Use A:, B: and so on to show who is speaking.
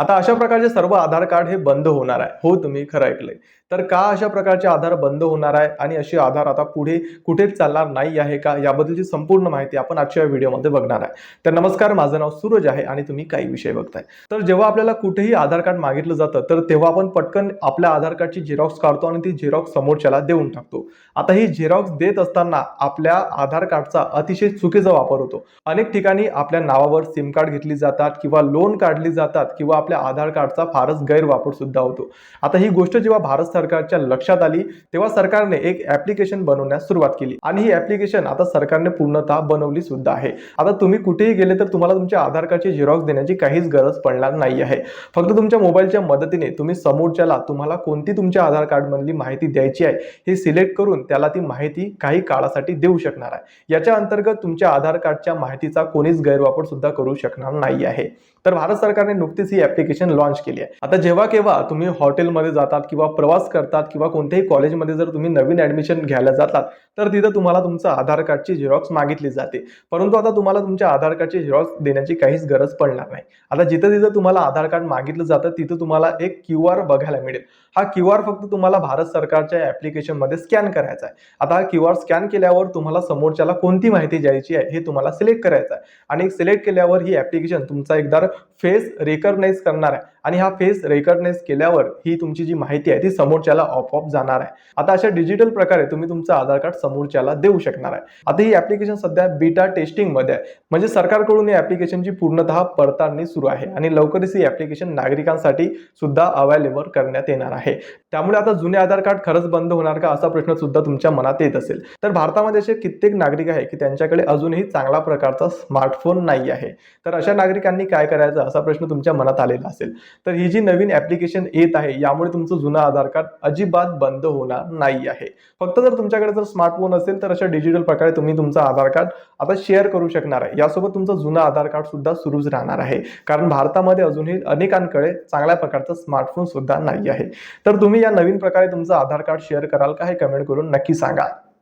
A: आता अशा प्रकारचे सर्व आधार कार्ड हे बंद होणार आहे. हो तुम्ही खरं ऐकलंय. तर का अशा प्रकारचे आधार बंद होणार आहे आणि असे आधार आता पुढे कुठेच चालणार नाही आहे का याबद्दलची संपूर्ण माहिती आपण आजच्या व्हिडिओमध्ये बघणार आहे. तर नमस्कार माझं नाव सूरज आहे आणि तुम्ही काही विषय बघताय. तर जेव्हा आपल्याला कुठेही आधार कार्ड मागितलं जातं तर तेव्हा आपण पटकन आपल्या आधार कार्डची झेरॉक्स काढतो आणि ती झेरॉक्स समोरच्याला देऊन टाकतो. आता ही झेरॉक्स देत असताना आपल्या आधार कार्डचा अतिशय चुकीचा वापर होतो. अनेक ठिकाणी आपल्या नावावर सिम कार्ड घेतली जातात किंवा लोन काढली जातात किंवा आपल्या आधार कार्डचा फारच गैरवापर सुद्धा होतो. आता ही गोष्ट जेव्हा भारत सरकारच्या लक्षात आली तेव्हा सरकारने एक ऍप्लिकेशन बनवण्यास सुरुवात केली. आणि ही ऍप्लिकेशन आता सरकारने पूर्णतः बनवली सुद्धा आहे. आता तुम्ही कुठेही गेले तर तुम्हाला तुमच्या आधार कार्डची झेरॉक्स देण्याची काहीच गरज पडणार नाही आहे. फक्त तुमच्या मोबाईलच्या मदतीने तुम्ही समोरच्याला तुम्हाला कोणती तुमच्या आधार कार्डमधली माहिती द्यायची आहे हे सिलेक्ट करून त्याला ती माहिती काही काळासाठी देऊ शकणार आहे. याच्या अंतर्गत तुमच्या आधार कार्डच्या माहितीचा कोणीच गैरवापर सुद्धा करू शकणार नाही आहे. तर भारत सरकारने नुकतीच ही ऍप्लिकेशन लॉन्च केली आहे. आता जेव्हा केव्हा तुम्ही हॉटेलमध्ये जातात किंवा प्रवास करतात किंवा कोणत्याही कॉलेजमध्ये जर तुम्ही नवीन ऍडमिशन घ्यायला जातात तर तिथं तुम्हाला तुमचं आधार कार्डची झेरॉक्स मागितली जाते. परंतु आता तुम्हाला तुमच्या आधार कार्डची झेरॉक्स देण्याची काहीच गरज पडणार नाही. आता जिथं तिथं तुम्हाला आधार कार्ड मागितलं जातं तिथं तुम्हाला एक क्यू आर बघायला मिळेल. हा क्यू आर फक्त तुम्हाला भारत सरकारच्या ऍप्लिकेशनमध्ये स्कॅन करायचा आहे. आता हा क्यू आर स्कॅन केल्यावर तुम्हाला समोरच्याला कोणती माहिती द्यायची आहे हे तुम्हाला सिलेक्ट करायचं आहे. आणि सिलेक्ट केल्यावर ही ऍप्लिकेशन तुमचा एकदा फेस रेकग्नाइज करणार आहे. आणि हा फेस रेकॉर्डनेस केल्यावर ही तुमची जी माहिती आहे ती समोरच्याला ऑफ जाणार आहे. आता अशा डिजिटल प्रकारे तुम्ही तुमचं आधार कार्ड समोरच्याला देऊ शकणार आहे. आता ही ऍप्लिकेशन सध्या बीटा टेस्टिंगमध्ये आहे. म्हणजे सरकारकडून या ऍप्लिकेशनची पूर्णतः पडताळणी सुरू आहे आणि लवकरच ही ऍप्लिकेशन नागरिकांसाठी सुद्धा अवेलेबल करण्यात येणार आहे. त्यामुळे आता जुने आधार कार्ड खरंच बंद होणार का असा प्रश्न सुद्धा तुमच्या मनात येत असेल. तर भारतामध्ये असे कित्येक नागरिक आहे की त्यांच्याकडे अजूनही चांगला प्रकारचा स्मार्टफोन नाही आहे. तर अशा नागरिकांनी काय करायचं असा प्रश्न तुमच्या मनात आलेला असेल. तर ही जी नवीन ऍप्लिकेशन येत आहे यामुळे तुमचं जुनं आधार कार्ड अजिबात बंद होणार नाही आहे. फक्त जर तुमच्याकडे जर स्मार्टफोन असेल तर अशा डिजिटल प्रकारे तुम्ही तुमचं आधार कार्ड आता शेअर करू शकणार आहे. यासोबत तुमचं जुनं आधार कार्ड सुद्धा सुरूच राहणार आहे. कारण भारतामध्ये अजूनही अनेकांकडे चांगल्या प्रकारचा स्मार्टफोन सुद्धा नाही आहे. तर तुम्ही या नवीन प्रकारे तुमचं आधार कार्ड शेअर कराल का हे कमेंट करून नक्की सांगा.